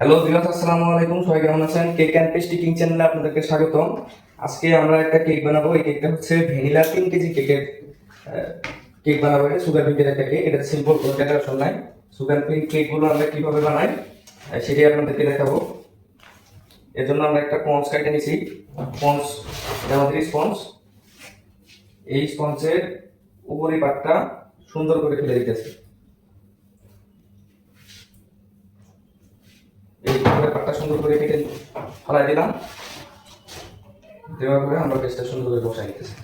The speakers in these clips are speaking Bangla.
হ্যালো ভিউয়ার্স আসসালামু আলাইকুম। সবাই কেমন আছেন? কেক অ্যান্ড পেস্ট্রি কিং চ্যানেলে আপনাদেরকে স্বাগতম। আজকে আমরা একটা কেক বানাবো। এই কেকটা হচ্ছে ভ্যানিলা তিন কেজি কেকের কেক বানাবো। এটা সুগার পিঙ্কের একটা কেক এটা সিম্পল কোনো ডেকোরেশন নাই। সুগার পিঙ্ক কেকগুলো আমরা কীভাবে বানাই সেটাই আপনাদেরকে দেখাবো। এর জন্য আমরা একটা স্পঞ্জ কেটে নিছি। স্পঞ্জ এটা আমাদের স্পঞ্জ এই স্পঞ্জের উপরি পাটটা সুন্দর করে ফেলে দিতেছি এই উপরের সুন্দর করে কেটে ফেলাই দিলাম। দেওয়ার পরে আমরা পেস্টটা সুন্দর করে বসাই দিতেছি।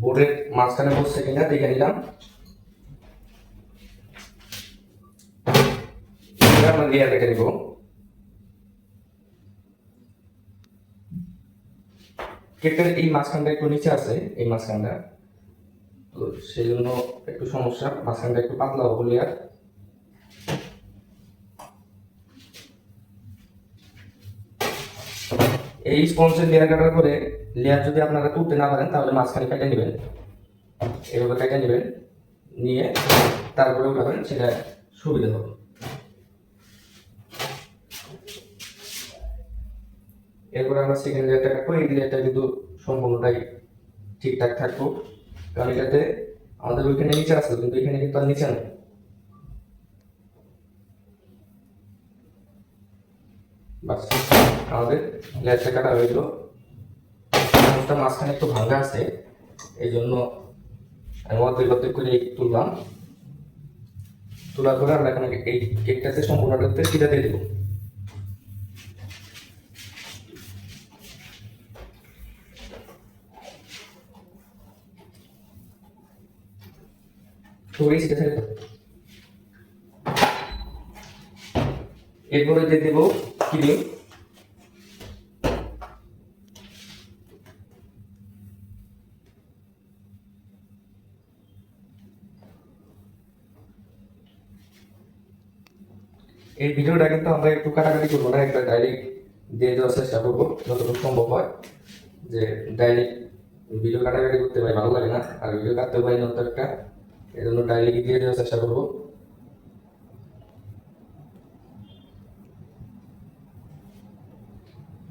বোর্ডের মাঝখানে বসছে কিনা দেখে নিলাম। আমরা লেয়ার রেখে দিব কেকের এই মাঝখানটা একটু নিচে আছে, এই মাঝখানটা। তো সেই জন্য একটু সমস্যা মাঝখানটা একটু পাতলা হব লেয়ার এই স্পঞ্জের লেয়ার কাটার পরে লেয়ার যদি আপনারা তুলতে না পারেন, তাহলে মাঝখানে কেটে নেবেন। এভাবে কেটে নেবেন, নিয়ে তারপরে উঠাবেন, সেটা সুবিধা হবে। এরপরে আমরা সেকেন্ড লেয়ারটা কাটবো, এই লেয়ারটা কিন্তু সম্পূর্ণটাই ঠিকঠাক থাকব কারণ এটাতে আমাদের ওইখানে নিচে আছে, কিন্তু এখানে কিন্তু আর নিচে নেই। আমাদের লেয়ারটা কাটা হয়ে গেল মাঝখানে একটু ভাঙা আছে এই জন্য আমি অর্ধেক অর্ধেক করে তুললাম। তোলার পরে আমরা এখানে এই কেকটাতে সম্পূর্ণটাতে সিধা দিয়ে দেবো। এই ছেড়ে এরপরে দিয়ে দেবো ক্রিম এই ভিডিওটা কিন্তু আমরা একটু কাটাকাটি করব না, একটা ডাইরেক্ট দিয়ে দেওয়ার চেষ্টা করব, যতটুকু সম্ভব হয়। যে ডাইরেক্ট ভিডিও কাটাকাটি করতে পারি, ভালো লাগে না। আর ভিডিও কাটতে পারি না একটা। জন্য ডাইরেক্ট দিয়ে দেওয়ার চেষ্টা করব।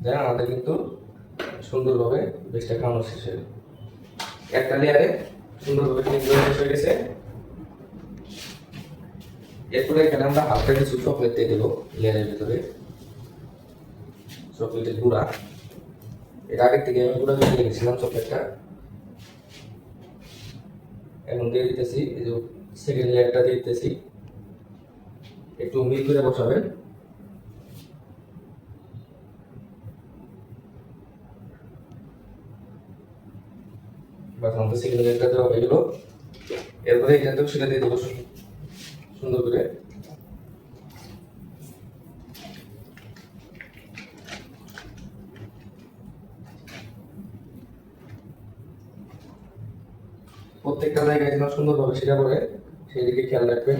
দেন আমাদের কিন্তু সুন্দরভাবে বেশটা খাওয়ানো শেষ হয়ে। একটা লেয়ারে সুন্দরভাবে করে শেষ হয়ে গেছে। এরপরে এখানে আমরা হালকা কিছু চকলেট দিয়ে দেবো লেয়ারের ভিতরে। চকলেটের গুঁড়া। এটা আগের থেকে আমি গুঁড়া দিয়ে রেখেছিলাম চকলেটটা এখন দিয়ে দিতেছি, এই যে সেকেন্ড লেয়ারটা দিয়ে দিতেছি। একটু মিল করে বসাবেন। সেকেন্ড দেওয়া হয়ে এরপরে এটাতেও সেটা দিয়ে দেবো, সুন্দর করে। প্রত্যেকটা জায়গায় যেন সুন্দরভাবে সেটা করে সেই দিকে খেয়াল রাখবেন।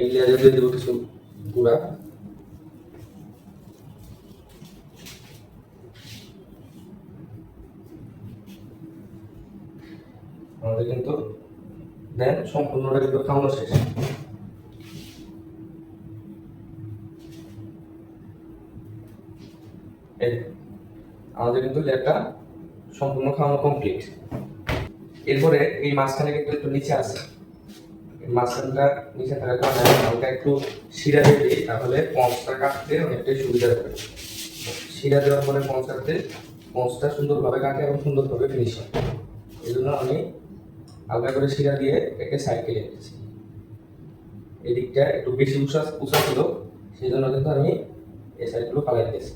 এই লেয়ারে দিয়ে দেবো কিছু গুঁড়া। আমাদের কিন্তু দেন, সম্পূর্ণটা কিন্তু খাওয়ানো শেষ। এই আমাদের কিন্তু লেয়ারটা সম্পূর্ণ খাওয়ানো কমপ্লিট এরপরে এই মাঝখানে কিন্তু একটু নিচে আছে। মাঝখানটা নিচে থাকার কারণে হালকা একটু শিরা দিয়ে তাহলে পঞ্চটা কাটতে অনেকটাই সুবিধা হবে। শিরা দেওয়ার পরে পঞ্চ কাটতে পঞ্চটা সুন্দরভাবে কাটে এবং সুন্দরভাবে ফিনিশ হয়। এই জন্য আমি হালকা করে শিরা দিয়ে একে সাইড দিচ্ছি এদিকটা একটু বেশি উষা উষা ছিল, সেই জন্য কিন্তু আমি এই সাইডগুলো ফালাই দিয়েছি।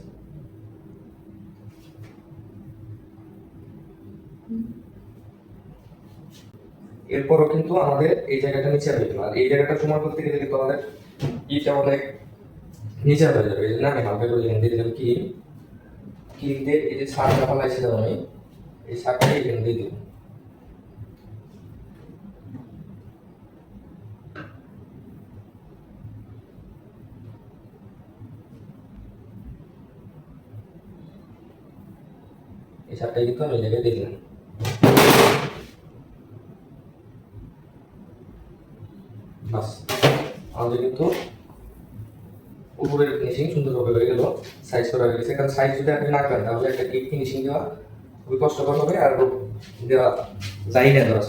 এরপরও কিন্তু আমাদের এই জায়গাটা নিচে যাবে। আর এই জায়গাটা সমান করতে গেলে কিন্তু আমাদের ইটা অনেক নিচে হয়ে যাবে। না, আমি হালকা করে দিয়ে দিলাম কি কি দিয়ে এই যে শাকটা ফেলাইছিলাম আমি, এই শাকটা এখান দিয়ে দিব এই শাকটা কিন্তু আমি এই জায়গায় দিয়ে দিলাম বাস আমাদের কিন্তু উপরের ফিনিশিং সুন্দরভাবে হয়ে গেল। সাইজ করা হয়ে গেছে। কারণ সাইজ যদি আপনি না করেন, তাহলে একটা ডিপ ফিনিশিং দেওয়া খুবই কষ্টকর হবে আর দেওয়া যাই না দেওয়া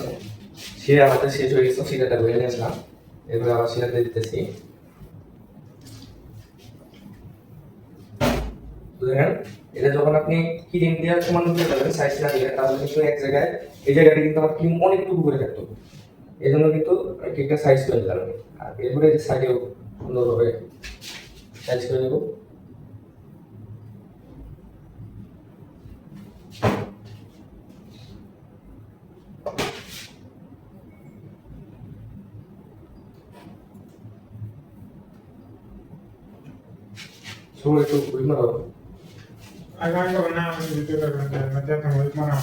সে আমাদের শেষ হয়ে গেছে সেটা হয়ে নিয়ে আসলাম এবারে আবার সেটা দিয়ে দিতেছি এটা যখন আপনি ক্রিম দিয়ে সমান করে যাবেন সাইজ না দিলে, তাহলে কিন্তু এক জায়গায়, এই জায়গাটা কিন্তু আমার ক্রিম অনেকটুকু করে থাকতো এই জন্য কিন্তু কেকটা সাইজ করে দিলাম আমি। আর এরপরে যে সাইডেও সুন্দরভাবে সাইজ করে নেব সবাই একটু ঘুরি মারো Agora eu não vou dizer para você, mas já estamos com uma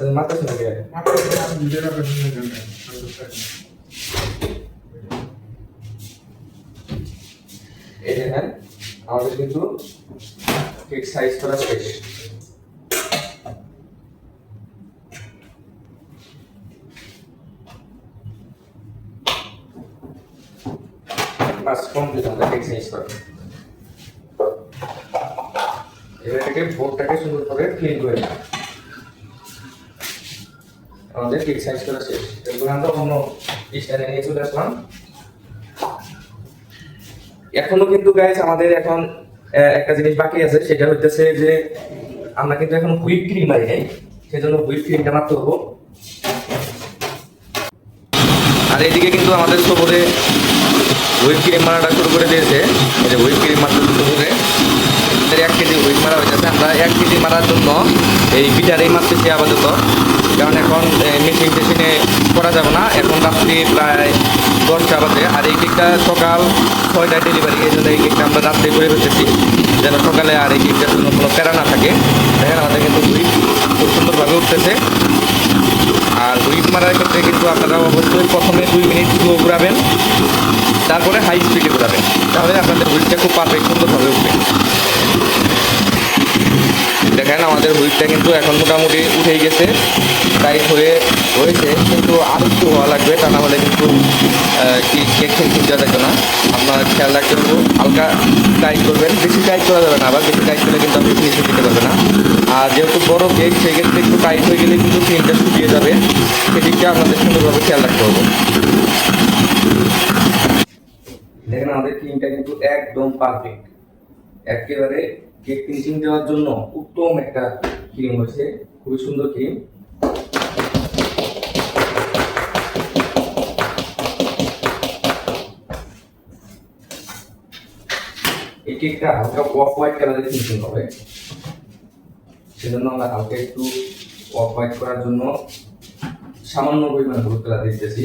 শোনা গেছে Mas eu não vou dizer para você também. এই দেখেন আমাদের কিন্তু কেক সাইজ করা শেষ বাস কমপ্লিট আমাদের কেক সাইজ করা এবার এটাকে বোর্ডটাকে সুন্দর করে ক্লিন করে নিই। কেক সাইজ করা শেষ। এগুলো আমরা অন্য স্ট্যান্ডে নিয়ে চলে আসলাম। এখনও কিন্তু গাইস আমাদের এখন একটা জিনিস বাকি আছে, সেটা হইতেছে যে আমরা কিন্তু এখন হুইপ ক্রিম মারি নাই। সেজন্য হুইপ ক্রিমটা মারতে হব। আর এদিকে কিন্তু আমাদের সবরে হুইপ ক্রিম মারাটা শুরু করে দিয়েছে। এই যে হুইপ ক্রিম মারতে শুরু করে। আমাদের এক কেজি হুইপ মারা হয়েছে আমরা এক কেজি মারার জন্য এই বিটারেই মারতেছি আপাতত কারণ এখন মেশিন টেশিনে করা যাবে না। এখন রাত্রি প্রায় দশটা বাজে। আর এই কেকটা সকাল ছয়টায় ডেলিভারি এই জন্য এই কেকটা আমরা রাত্রে করে ফেলতেছি। যেন সকালে আর এই কেকটার জন্য কোনো প্যারা না থাকে। দেখেন আমাদের কিন্তু হুইপ খুব সুন্দরভাবে উঠতেছে। আর হুইপ মারার ক্ষেত্রে কিন্তু আপনারা অবশ্যই প্রথমে দুই মিনিট স্লো ঘুরাবেন তারপরে হাই স্পিডে ঘুরাবেন তাহলে আপনাদের হুইপটা খুব পারফেক্ট সুন্দরভাবে উঠবে দেখেন আমাদের হুইপটা কিন্তু এখন মোটামুটি উঠেই গেছে টাইট হয়ে হয়েছে কিন্তু আরও একটু হওয়া লাগবে তা না হলে কিন্তু কেক খেয়ে কিনতে যাবে না আপনার খেয়াল রাখতে হবে, হালকা টাইট করবেন। বেশি টাইট করা যাবে না আবার, বেশি টাইট করলে কিন্তু আপনি ফিনিশিং দিতে পারবেন না। আর যেহেতু বড় কেক সেক্ষেত্রে একটু টাইট হয়ে গেলে কিন্তু ক্রিমটা শুকিয়ে যাবে। সেদিকটা আপনাদের সুন্দরভাবে খেয়াল রাখতে হবে। দেখেন আমাদের ক্রিমটা কিন্তু একদম পারফেক্ট একেবারে কেক ফিনিশিং দেওয়ার জন্য উত্তম একটা ক্রিম হয়েছে। খুবই সুন্দর ক্রিম এই একটা হালকা অফ হোয়াইট কালারের ফিনিশিং হবে। সেজন্য আমরা হালকা একটু অফ হোয়াইট করার জন্য সামান্য পরিমাণ হলুদ কালার দিতেছি।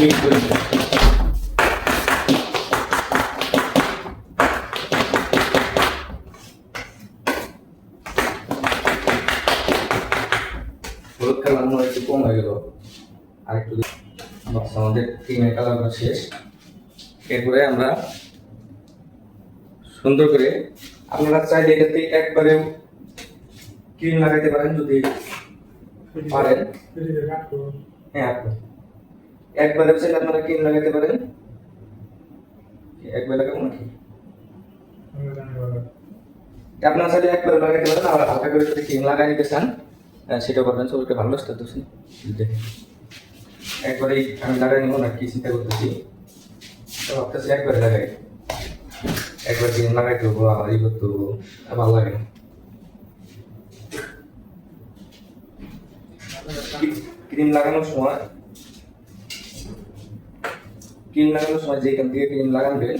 মিক্স এটা করে শেষ এরপরে আমরা সুন্দর করে আপনারা চাইলে এটাতে একবারে ক্রিম লাগাইতে পারেন যদি পারেন। হ্যাঁ একবারে চাইলে আপনারা ক্রিম লাগাইতে পারেন। একবার লাগাবো নাকি? আপনারা চাইলে একবারে লাগাইতে পারেন আর হালকা করে যদি ক্রিম লাগাই নিতে চান আহ, সেটা করবেন সবাইকে ভালো লাগতে তো একবারেই আমি লাগাই নিব না কি চিন্তা করতেছি। তো ভাবতেছি একবারে লাগাই। একবার ক্রিম লাগাই দেবো আর এই করতে ভালো লাগে ক্রিম লাগানোর সময়, ক্রিম লাগানোর সময় যেখান থেকে ক্রিম লাগাবেন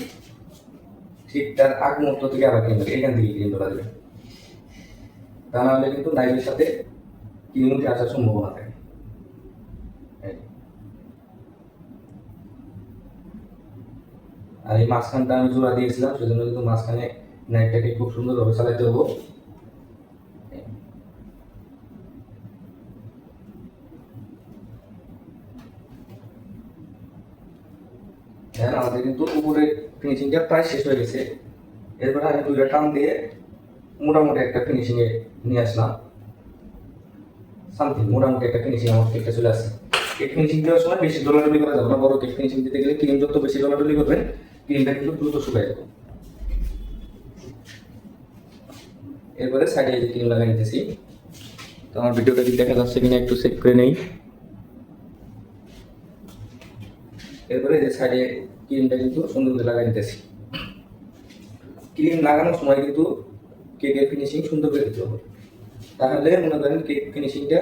ঠিক তার আগ মুহূর্ত থেকে আবার ক্রিম লাগে এখান থেকে ক্রিম করা যাবে। তা না হলে কিন্তু নাইলের সাথে ক্রিম উঠে আসার সম্ভাবনা থাকে এই। আর এই মাঝখানটা আমি জোড়া দিয়েছিলাম, সেজন্য কিন্তু মাঝখানে নাইটটাকে খুব সুন্দরভাবে চালাইতে হব। দেখেন, আমাদের কিন্তু উপরে ফিনিশিংটা প্রায় শেষ হয়ে গেছে। এরপরে আমি দুইটা টান দিয়ে মোটামুটি একটা ফিনিশিং এ নিয়ে আসলাম। সামথিং, মোটামুটি একটা ফিনিশিং আমার কেকটা চলে আসছে। কেক ফিনিশিং দেওয়ার সময় বেশি ডলাডলি করা যাবে না, বড় কেক ফিনিশিং দিতে গেলে ক্রিম যত বেশি ডলাডলি করবেন ক্রিমটা কিন্তু দ্রুত শুকায় যাবে। এরপরে সাইডে যে ক্রিম লাগাই নিতেছি তো আমার ভিডিওটা কি দেখা যাচ্ছে কিনা একটু চেক করে নেই। এরপরে যে সাইডে ক্রিমটা কিন্তু সুন্দর করে লাগাই নিতেছি ক্রিম লাগানোর সময় কিন্তু কেকের ফিনিশিং সুন্দর করে দিতে হবে। তাহলে মনে করেন কেক ফিনিশিংটা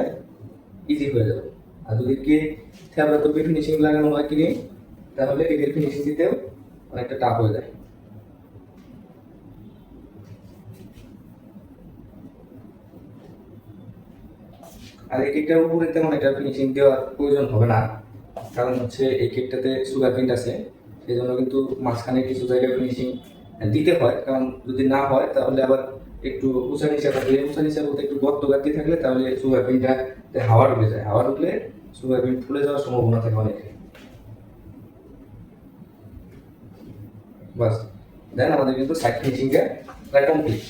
ইজি হয়ে যাবে। আর যদি কেক থেবড়া তবে ফিনিশিং লাগানো হয় ক্রিম তাহলে কেকের ফিনিশিং দিতেও অনেকটা টাফ হয়ে যায়। আর এই কেকটার উপরে তেমন একটা ফিনিশিং দেওয়ার প্রয়োজন হবে না। কারণ হচ্ছে এই কেকটাতে সুগার প্রিন্ট আছে সেই জন্য কিন্তু মাঝখানে কিছু জায়গায় ফিনিশিং দিতে হয়। কারণ যদি না হয়, তাহলে আবার একটু উঁচা নিচে থাকলে উঁচা নিচে বলতে একটু গর্ত গাতি থাকলে তাহলে সুগার প্রিন্টটা হাওয়া ঢুকে যায়। হাওয়া ঢুকলে সুগার প্রিন্ট ফুলে যাওয়ার সম্ভাবনা থাকে অনেক। বাস। দেন আমাদের কিন্তু সাইড ফিনিশিংটা প্রায় কমপ্লিট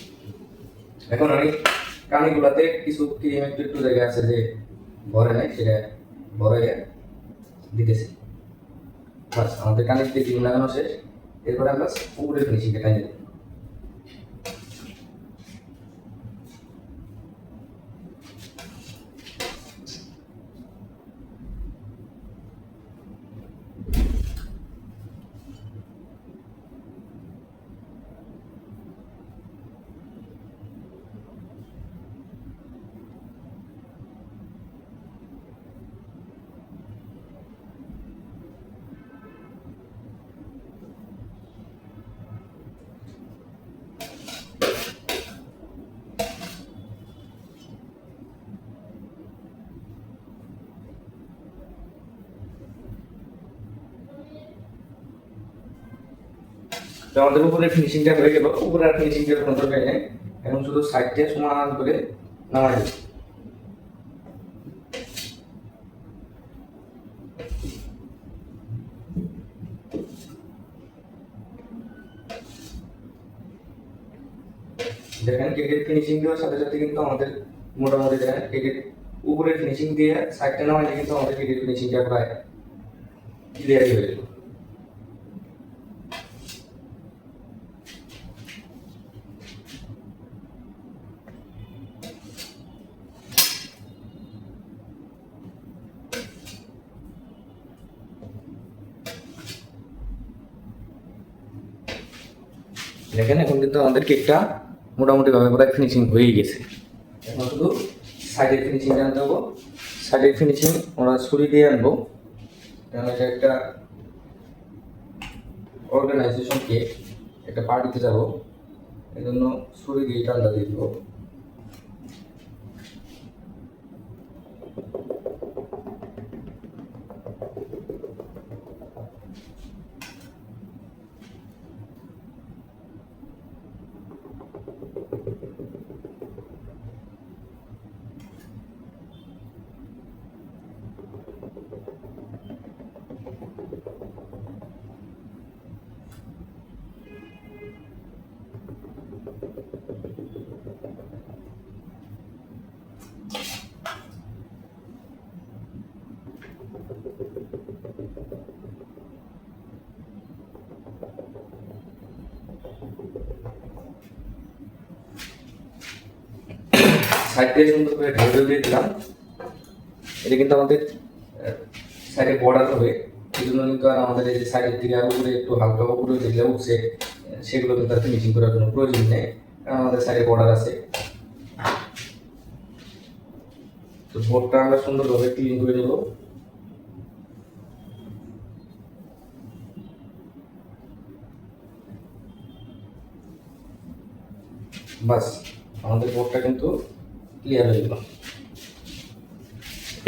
এখন আমি কানিগুলাতে কিছু ক্রিম একটু একটু জায়গা আছে যে ভরে নাই, সেটা ভরে দিতেছি। বাস, আমাদের কানের দিয়ে ক্রিম লাগানো শেষ। এরপরে আমরা উপরে ফিনিশিংটা টাইনে দেবো তো আমাদের উপরে ফিনিশিংটা হয়ে গেল। উপরে আর ফিনিশিং দেওয়ার কোনো দরকার নেই এখন শুধু সাইডটা সমান করে নামাই। দেবো দেখেন কেকের ফিনিশিং দেওয়ার সাথে সাথে কিন্তু আমাদের মোটামুটি দেখেন কেকের উপরে ফিনিশিং দিয়ে সাইডটা নামাইলে কিন্তু আমাদের কেকের ফিনিশিংটা প্রায় ক্লিয়ারই হয়ে গেল দেখেন এখন কিন্তু আমাদের কেকটা মোটামুটি ভাবে প্রায় ফিনিশিং হয়েই গেছে। এখন শুধু সাইডের ফিনিশিং আনতে হব। সাইডের ফিনিশিং আমরা ছুরি দিয়ে আনব। কারণ এটা একটা অর্গানাইজেশন কেক একটা পার্টিতে যাব। এই জন্য ছুরি দিয়ে টানটা দিয়ে দেবো। সাইড দিয়ে সুন্দর করে ঢেউ দিয়ে দিলাম। এটা কিন্তু আমাদের সাইডে বর্ডার হবে। এই জন্য কিন্তু আর আমাদের এই যে সাইডের দিকে আর উপরে একটু হালকা উপরে যেগুলো উঠছে সেগুলো কিন্তু আর ফিনিশিং করার কোনো প্রয়োজন নেই। কারণ আমাদের সাইডে বর্ডার আছে। তো বোর্ডটা আমরা সুন্দরভাবে ক্লিন করে নেব। বাস, আমাদের বোর্ডটা কিন্তু ক্লিয়ার হয়ে গেল।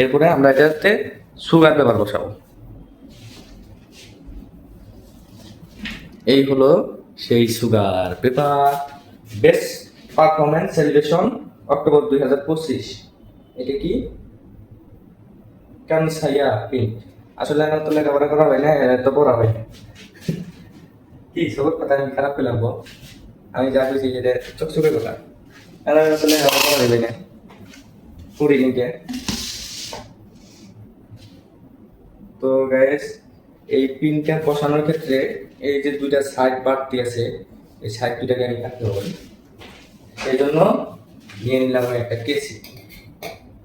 এরপরে আমরা এটাতে সুগার পেপার বসাবো। এই হলো সেই sugar paper. Best performance celebration October দুই হাজার পঁচিশ। এটা কি? কানসাইয়া প্রিন্ট আসলে আমার তো লেখাপড়া করা হয় না তো পড়া হয়। কি সবার কথা আমি খারাপ পেলাম আমি যা খুশি যেটা চকচকে কথা। আসলে লেখাপড়া যাবে না। পড়ি নিকে তো গাইস এই পিনটা বসানোর ক্ষেত্রে এই যে দুইটা সাইড বাড়তি আছে, এই সাইড দুটাকে আমি কাটতে হবে। সেই জন্য নিয়ে নিলাম একটা কেসি।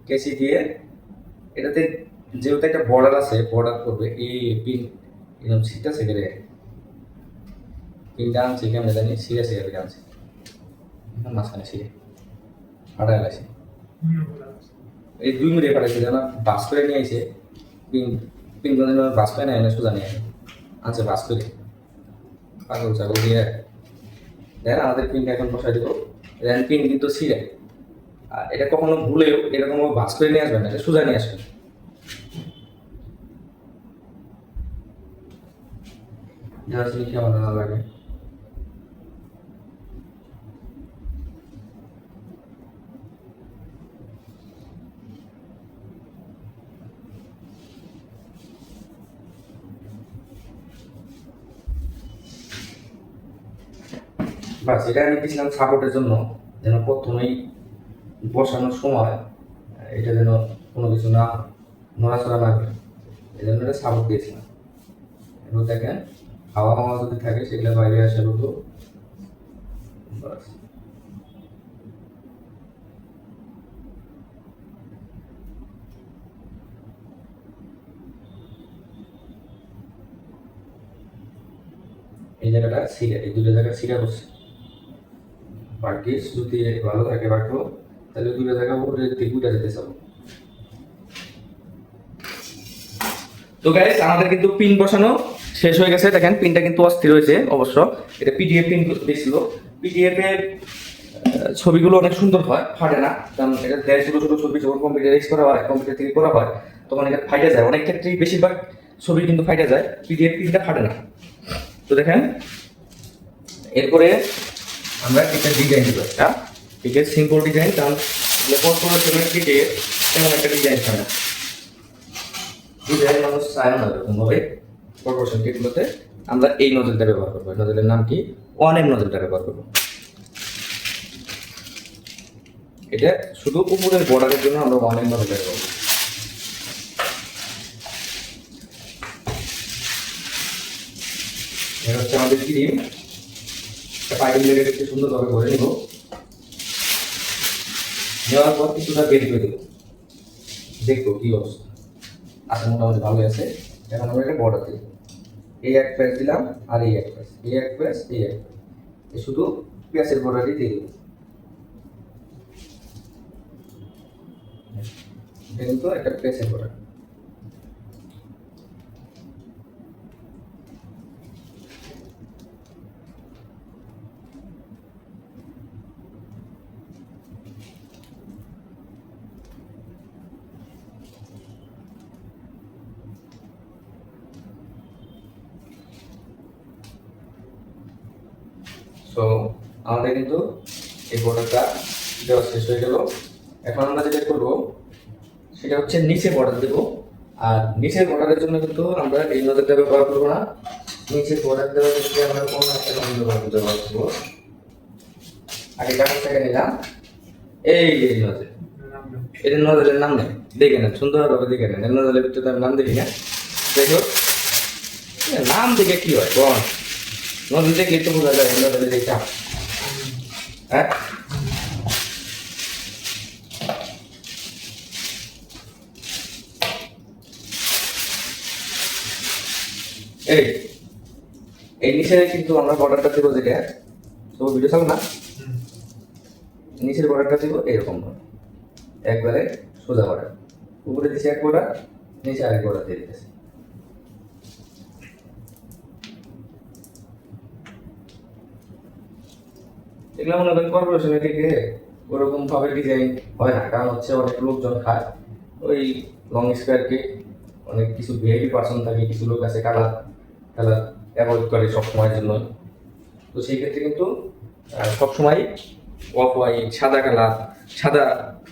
কেসি দিয়ে এটাতে যেহেতু একটা বর্ডার আছে বর্ডার করবে, এই পিন এরকম সিটটা সেখানে পিনটা আনছি কেমন জানি সিরে সিরে করে আনছি। মাঝখানে সিরে ফাটা গেছে এই দুই মিনিটে পাঠাইছে যেন বাস করে নিয়ে এসে পিন করে বাস করে না সোজা নিয়ে। আনছে বাস করে। পাগল ছাগল দিয়ে। দেখেন আমাদের পিনটা এখন বসাই দেবো। দেখেন পিন কিন্তু ছিঁড়ে। আর এটা কখনো ভুলেও এরকম বাস করে নিয়ে আসবেন না, এটা সোজা নিয়ে আসবেন যারা চিনি কেমন লাগে? বাস, এটা আমি দিয়েছিলাম সাপোর্টের জন্য, যেন প্রথমেই বসানোর সময়, এটা যেন কোনো কিছু না নড়াচড়া না করে। এই জন্য এটা সাপোর্ট দিয়েছিলাম। এবার দেখেন হাওয়া হাওয়া যদি থাকে, সেগুলো বাইরে আসে হতো বাস। এই জায়গাটা সিরা এই দুটো জায়গা সিরা করছে বাকি যদি ভালো থাকে রাখব তাহলে দুটো জায়গা উপরে দিকে যেতে চাবো তো গাইস আমাদের কিন্তু পিন বসানো শেষ হয়ে গেছে। দেখেন পিনটা কিন্তু অস্থির হয়েছে অবশ্য। এটা পিডিএফ পিন দিয়েছিল পিডিএফ এর ছবিগুলো অনেক সুন্দর হয়, ফাটে না। কারণ এটা দেড় ছোট ছোট ছবি, যখন কম্পিউটারাইজ করা হয় কম্পিউটার থেকে করা হয়, তখন এটা ফাইটে যায়। অনেক ক্ষেত্রেই বেশিরভাগ ছবি কিন্তু ফাইটে যায়। পিডিএফ পিনটা ফাটে না। তো দেখেন, এরপরে আমরা একটা ডিজাইন দিব। একটা এটা সিম্পল ডিজাইন কারণ লেপট করে সেমেন্ট দিকে তেমন একটা ডিজাইন হয় না। ডিজাইন মানুষ চায় না এরকম ভাবে। প্রপোর্শন কিটগুলোতে আমরা এই নজলটা ব্যবহার করব। এই নজলের নাম কি? অনেক নজলটা ব্যবহার করব। এটা শুধু উপরের বর্ডারের জন্য আমরা অনেক নজলটা ব্যবহার করব। এটা হচ্ছে আমাদের ক্রিম পাইপিং লেগে একটু সুন্দরভাবে ভরে নেব। নেওয়ার পর কিছুটা বের করে দেবো। দেখব কি অবস্থা। আচ্ছা মোটামুটি ভালো আছে। এখন আমরা এটা বর্ডার দিই এই এক প্যাচ দিলাম আর এই এক প্যাচ এই এক প্যাচ এই এক প্যাচ শুধু পেঁয়াজের বর্ডারই দিয়ে দেবো। এটা কিন্তু একটা পেঁয়াজের বর্ডার সো আমাদের কিন্তু এই বর্ডারটা দেওয়া শেষ হয়ে গেল। এখন আমরা যেটা করব, সেটা হচ্ছে নিচে বর্ডার দেবো। আর নিচের বর্ডারের জন্য কিন্তু আমরা এই নজরটা ব্যবহার করব না। নিচে বর্ডার দেওয়ার ক্ষেত্রে আমরা কোনো একটা নজর ব্যবহার করতে করব। আগে কাগজটাকে নিলাম। এই যে নজর এটার নজরের নাম নেই, দেখে নেন, সুন্দরভাবে দেখে নেন। নজরের ভিতরে আমি নাম দেখি না। দেখো নাম দেখে কি হয় কোন নজর দেখলে তো বোঝা যায় নজরে দেখে হ্যাঁ এই এই নিচে কিন্তু আমরা বর্ডারটা দেবো যেটা। তো ভিডিও চাল না। নিচের বর্ডারটা দিব এরকম। একবারে সোজা বর্ডার উপরে দিছে এক বর্ডার নিচে আরেক বর্ডার দিয়ে দিতেছে। এগুলো মনে করেন কর্পোরেশনের থেকে ওরকম ভাবে ডিজাইন হয় না, কারণ হচ্ছে অনেক লোকজন খায়। ওই লং স্কোয়ার কেক অনেক কিছু ভিআইপি পার্সন থাকে, কিছু লোক আছে কালার কালার অ্যাভয়েড করে সব সময়ের জন্য তো সেই ক্ষেত্রে কিন্তু সবসময় অফ হোয়াইট সাদা কালার, সাদা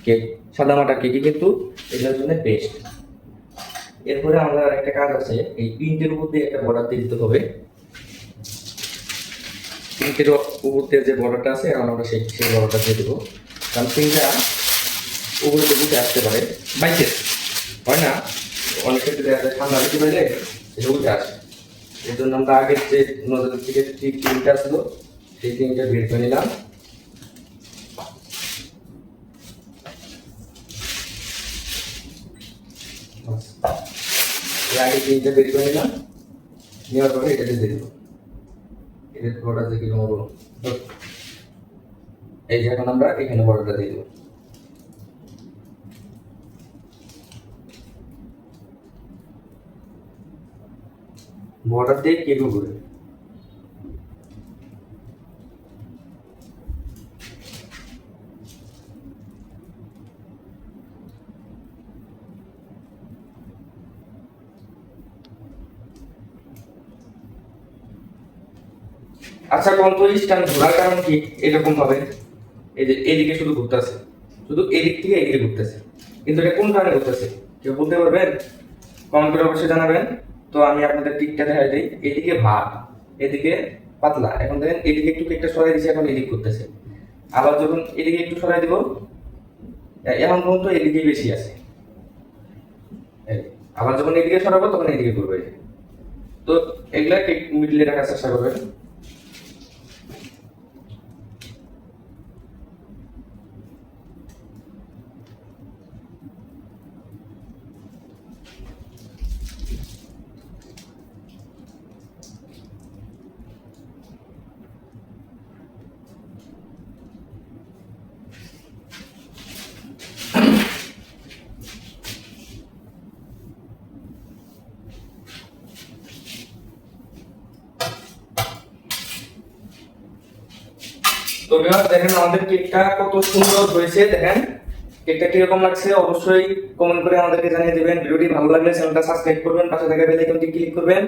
কেক সাদা মাটা কেকই কিন্তু এগুলোর জন্য বেস্ট এরপরে আমাদের একটা কাজ আছে, এই প্রিন্টের উপর দিয়ে একটা বর্ডার দিয়ে দিতে হবে। প্রিন্টের উপর যে বর্ডারটা আছে, এখন আমরা সেই সেই বর্ডারটা দিয়ে দেবো। কারণ প্রিন্টটা উপরে তো উঠে আসতে পারে। বাইকে হয় না? অনেক ক্ষেত্রে দেখা যায় ঠান্ডা বেশি পেলে সেটা উঠে আসে। এর জন্য আমরা আগের যে নজর থেকে ঠিক প্রিন্টটা ছিল, সেই প্রিন্টটা বের করে নিলাম। আগে প্রিন্টটা বের করে নিলাম। নেওয়ার পরে এটা দিয়ে দেবো। এদের বর্ডার থেকে নেব এই যে এখন আমরা এখানে বর্ডারটা দিয়ে দেবো। বর্ডার দিয়ে কেটে করে আচ্ছা কোন তো স্ট্যান্ড ঘোরার কারণ কি? এরকম ভাবে। এই যে এদিকে শুধু ঘুরতেছে শুধু এদিক থেকে এদিকে ঘুরতেছে কিন্তু এটা কোন কারণে ঘুরতেছে কেউ বলতে পারবেন কমেন্ট করে অবশ্যই জানাবেন। তো আমি আপনাদের টিকটা দেখাই দিই। এদিকে ভাত এদিকে পাতলা। এখন দেখেন, এদিকে একটু কেকটা সরাই দিয়েছে, এখন এদিক করতেছে আবার যখন এদিকে একটু সরাই দেবো এখন পর্যন্ত এদিকে বেশি আছে। আবার যখন এদিকে সরাবো, তখন এদিকে করবে তো এগুলা মিডলে রাখার চেষ্টা করবেন। তো দেখেন আমাদের কেকটা কত সুন্দর হয়েছে, দেখেন। কেকটা কীরকম লাগছে, অবশ্যই কমেন্ট করে আমাদেরকে জানিয়ে দিবেন। ভিডিওটি ভালো লাগলে চ্যানেলটা সাবস্ক্রাইব করবেন, পাশে থাকা বেল আইকনটি ক্লিক করবেন।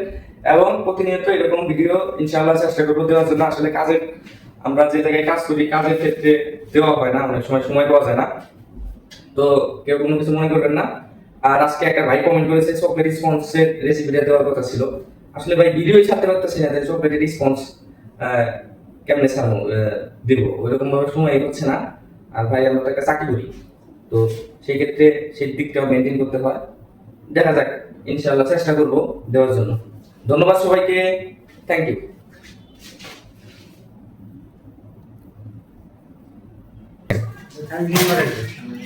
এবং প্রতিনিয়ত এরকম ভিডিও ইনশাআল্লাহ চেষ্টা করব দেওয়ার জন্য। আসলে কাজের, আমরা যে জায়গায় কাজ করি, কাজের ক্ষেত্রে দেওয়া হয় না, অনেক সময় সময় পাওয়া যায় না। তো কেউ কোনো কিছু মনে করবেন না। আর আজকে একটা ভাই কমেন্ট করেছে চকলেট রেসিপিটা দেওয়ার কথা ছিল। আসলে ভাই ভিডিওই ছাড়তে পারতেছি না চকলেটের রেসপন্স কেমনে ছাড়বো? দেব। ওইরকম ভাবে সময় হচ্ছে না। আর ভাই, আমরা একটা চাকরি করি। তো সেই ক্ষেত্রে সেই দিকটাও মেনটেন করতে হয়। দেখা যাক। ইনশাআল্লাহ চেষ্টা করব দেওয়ার জন্য। ধন্যবাদ সবাইকে। থ্যাংক ইউ দিয়ে করে